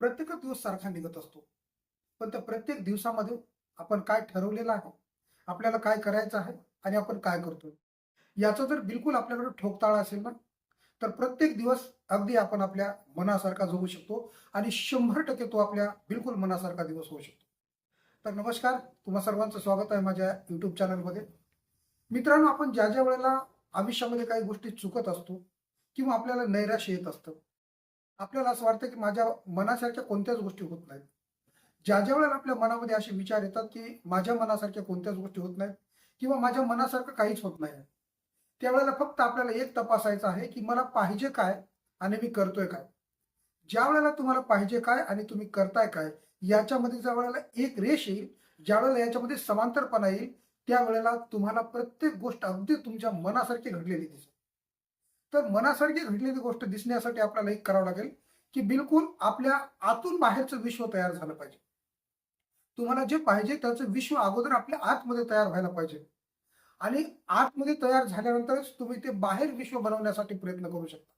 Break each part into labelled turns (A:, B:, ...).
A: प्रत्येकच दिवस सारखा निघत असतो. पण त्या प्रत्येक दिवसामध्ये आपण काय ठरवलेलं आहे? आपल्याला काय करायचं आहे? आणि आपण काय करतोय? याचा जर बिलकुल आपल्याकडे ठोकताळा असेल ना तर प्रत्येक दिवस अगदी आपण आपल्या मनासारखा जगू शकतो आणि शंभर टक्के तो आपल्या बिलकुल मनासारखा दिवस होऊ शकतो. तर नमस्कार तुम्हा सर्वांचं स्वागत आहे माझ्या युट्यूब चॅनलमध्ये मित्रांनो आपण ज्या ज्या वेळेला आयुष्यामध्ये काही गोष्टी चुकत असतो किंवा आपल्याला नैराश्य येत असतं आपल्याला असं वाटतं की माझ्या मनासारख्या कोणत्याच गोष्टी होत नाहीत. ज्या ज्या वेळेला आपल्या मनामध्ये असे विचार येतात की माझ्या मनासारख्या कोणत्याच गोष्टी होत नाहीत किंवा माझ्या मनासारखं काहीच होत नाही त्यावेळेला फक्त आपल्याला एक तपासायचं आहे की मला पाहिजे काय आणि मी करतोय काय. ज्या वेळेला तुम्हाला पाहिजे काय आणि तुम्ही करताय काय याच्यामध्ये ज्या वेळेला एक रेष येईल ज्या वेळेला याच्यामध्ये समांतरपणा येईल त्यावेळेला तुम्हाला प्रत्येक गोष्ट अगदी तुमच्या मनासारखी घडलेली दिसेल. तर मनासारखी घडलेली गोष्ट दिसण्यासाठी आपल्याला एक करावं लागेल की बिलकुल आपल्या आतून बाहेरचं विश्व तयार झालं पाहिजे. तुम्हाला जे पाहिजे त्याचं विश्व अगोदर आपल्या आतमध्ये तयार व्हायला पाहिजे. आणि आतमध्ये तयार झाल्यानंतरच तुम्ही ते बाहेर विश्व बनवण्यासाठी प्रयत्न करू शकता.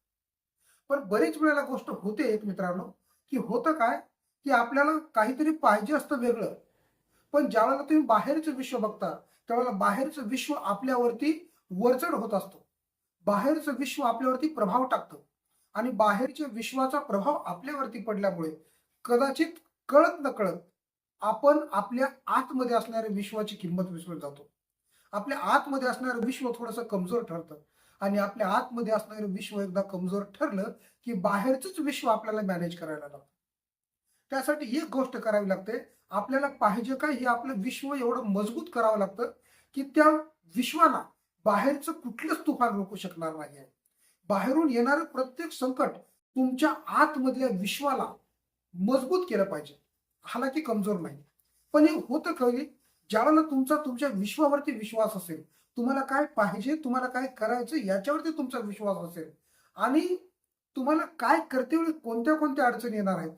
A: पण बरेच वेळेला गोष्ट होते एक मित्रांनो की होतं काय की आपल्याला काहीतरी पाहिजे असतं वेगळं. पण ज्यावेळेला तुम्ही बाहेरचं विश्व बघता त्यावेळेला बाहेरचं विश्व आपल्यावरती वरचढ होत असतो. बाहेरचं विश्व आपल्यावरती प्रभाव टाकतं. आणि बाहेरच्या विश्वाचा प्रभाव आपल्यावरती पडल्यामुळे कदाचित कळत न कळत आपण आपल्या आतमध्ये असणाऱ्या विश्वाची किंमत विसरून जातो. आपल्या आतमध्ये असणारं विश्व थोडंसं कमजोर ठरतं. आणि आपल्या आतमध्ये असणारं विश्व एकदा कमजोर ठरलं की बाहेरचंच विश्व आपल्याला मॅनेज करायला लागतं. त्यासाठी एक गोष्ट करावी लागते. आपल्याला पाहिजे काय हे आपलं विश्व एवढं मजबूत करावं लागतं की त्या विश्वाला बाहेरचं कुठलंच तुफान रोखू शकणार नाही बाहेरून येणारं प्रत्येक संकट तुमच्या आतमधल्या विश्वाला मजबूत केलं पाहिजे. हालाकी कमजोर नाही. पण हे होतं कळली. ज्यावेळेला तुमचा तुमच्या विश्वावरती विश्वास असेल तुम्हाला काय पाहिजे तुम्हाला काय करायचं याच्यावरती तुमचा विश्वास असेल. आणि तुम्हाला काय करते वेळी कोणत्या कोणत्या अडचणी येणार आहेत?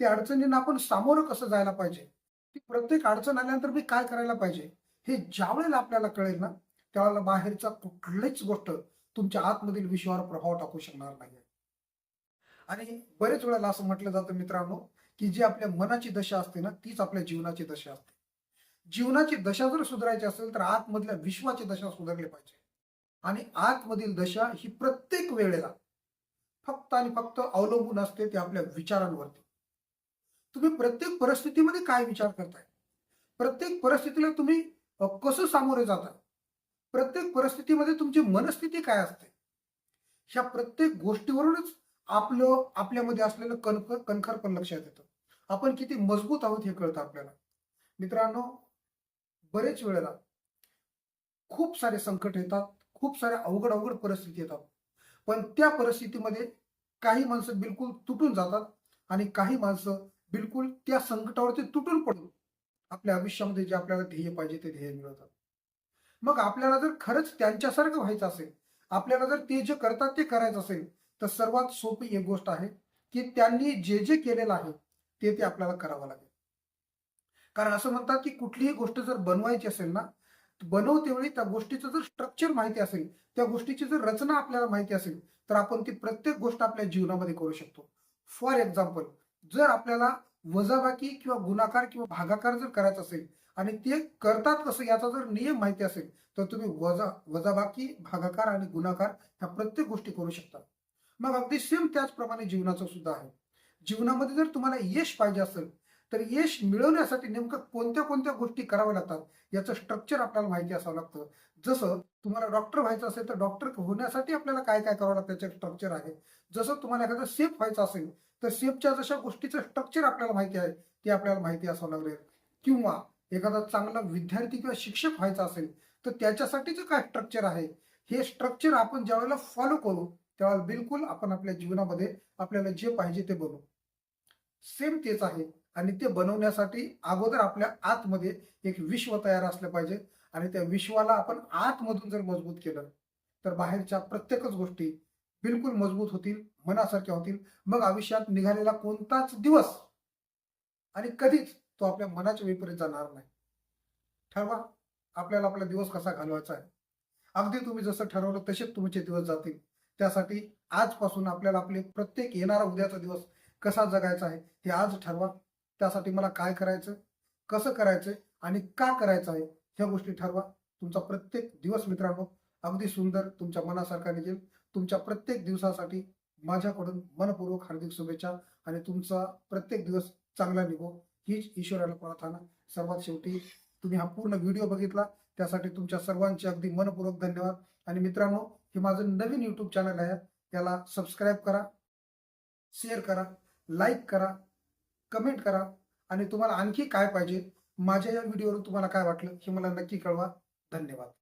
A: त्या अडचणींना आपण सामोरं कसं जायला पाहिजे? ती प्रत्येक अडचण आल्यानंतर मी काय करायला पाहिजे? हे ज्या वेळेला आपल्याला कळेल ना त्यावेळेला बाहेरचा कुठलीच गोष्ट तुमच्या आतमधील विश्वावर प्रभाव टाकू शकणार नाही आणि बरेच वेळेला असं म्हटलं जातं मित्रांनो की जी आपल्या मनाची दशा असते ना तीच आपल्या जीवनाची दशा असते. जीवनाची दशा जर सुधारायची असेल तर आतमधल्या विश्वाची दशा सुधारली पाहिजे. आणि आतमधील दशा ही प्रत्येक वेळेला फक्त आणि फक्त अवलंबून असते ते आपल्या विचारांवरती. तुम्ही प्रत्येक परिस्थितीमध्ये काय विचार करताय? प्रत्येक परिस्थितीला तुम्ही कसं सामोरे जाता? प्रत्येक परिस्थितीमध्ये तुमची मनस्थिती काय असते? ह्या प्रत्येक गोष्टीवरूनच आपलं आपल्यामध्ये असलेलं कणखर कणखर पण लक्षात येतं. आपण किती मजबूत आहोत हे कळतं आपल्याला. मित्रांनो बरेच वेळेला खूप सारे संकट येतात खूप साऱ्या अवघड अवघड परिस्थिती येतात. पण त्या परिस्थितीमध्ये काही माणसं बिलकुल तुटून जातात आणि काही माणसं बिलकुल त्या संकटावरती तुटून पडून आपल्या आयुष्यामध्ये जे आपल्याला ध्येय पाहिजे ते ध्येय मिळवतात. मग आपल्याला जर खरंच त्यांच्यासारखं व्हायचं असेल आपल्याला जर ते जे करतात ते करायचं असेल तर सर्वात सोपी एक गोष्ट आहे की त्यांनी जे जे केलेलं आहे ते ते आपल्याला करावं लागेल. कारण असं म्हणतात की कुठलीही गोष्ट जर बनवायची असेल ना बनवतेवेळी त्या गोष्टीचं जर स्ट्रक्चर माहिती असेल त्या गोष्टीची जर रचना आपल्याला माहिती असेल तर आपण ती प्रत्येक गोष्ट आपल्या जीवनामध्ये करू शकतो. फॉर एक्झाम्पल जर आपल्याला वजाबाकी किंवा गुणाकार किंवा भागाकार जर करायचा असेल आणि ते करतात कसं याचा जर नियम माहिती असेल तर तुम्ही वजा वजाबाकी भागाकार आणि गुणाकार ह्या प्रत्येक गोष्टी करू शकता. मग अगदी सेम त्याचप्रमाणे जीवनाचं सुद्धा आहे. जीवनामध्ये जर तुम्हाला यश पाहिजे असेल तर यश मिळवण्यासाठी नेमकं कोणत्या कोणत्या गोष्टी कराव्या लागतात याचं स्ट्रक्चर आपल्याला माहिती असावं लागतं. जसं तुम्हाला डॉक्टर व्हायचं असेल तर डॉक्टर होण्यासाठी आपल्याला काय काय करावं लागतं त्याचं स्ट्रक्चर आहे. जसं तुम्हाला एखादं सेफ व्हायचं असेल तर सेफच्या जशा गोष्टीचं स्ट्रक्चर आपल्याला माहिती आहे ते आपल्याला माहिती असावं लागेल. किंवा एखादा चांगला विद्यार्थी किंवा शिक्षक व्हायचा असेल तर त्याच्यासाठीचं काय स्ट्रक्चर आहे? हे स्ट्रक्चर आपण ज्यावेळेला फॉलो करू त्यावेळेला बिलकुल आपण आपल्या जीवनामध्ये आपल्याला जे पाहिजे ते बनवू. सेम तेच आहे. आणि ते बनवण्यासाठी अगोदर आपल्या आतमध्ये एक विश्व तयार असलं पाहिजे. आणि त्या विश्वाला आपण आतमधून जर मजबूत केलं तर बाहेरच्या प्रत्येकच गोष्टी बिलकुल मजबूत होतील मनासारख्या होतील. मग आयुष्यात निघालेला कोणताच दिवस आणि कधीच तो आपल्या मनाच्या विपरीत जाणार नाही. ठरवा आपल्याला आपला दिवस कसा घालवायचा आहे. अगदी तुम्ही जसं ठरवलं तसेच तुमचे दिवस जातील. त्यासाठी आजपासून आपल्याला आपले प्रत्येक येणारा उद्याचा दिवस कसा जगायचा आहे हे आज ठरवा. त्यासाठी मला काय करायचं कसं करायचं आणि का करायचं आहे ह्या गोष्टी ठरवा. तुमचा प्रत्येक दिवस मित्रांनो अगदी सुंदर तुमच्या मनासारखा निघेल. तुमच्या प्रत्येक दिवसासाठी माझ्याकडून मनपूर्वक हार्दिक शुभेच्छा आणि तुमचा प्रत्येक दिवस चांगला निघो. हीच ईश्वराला प्रार्थना. सर्वात शेवटी तुम्ही हा पूर्ण व्हिडिओ बघितला. त्यासाठी तुमच्या सर्वांचे अगदी मनपूर्वक धन्यवाद. आणि मित्रांनो हे माझं नवीन युट्यूब चॅनल आहे. त्याला सबस्क्राईब करा शेअर करा लाईक करा कमेंट करा. आणि तुम्हाला आणखी काय पाहिजे? माझ्या या व्हिडिओवरून तुम्हाला काय वाटलं हे मला नक्की कळवा. धन्यवाद.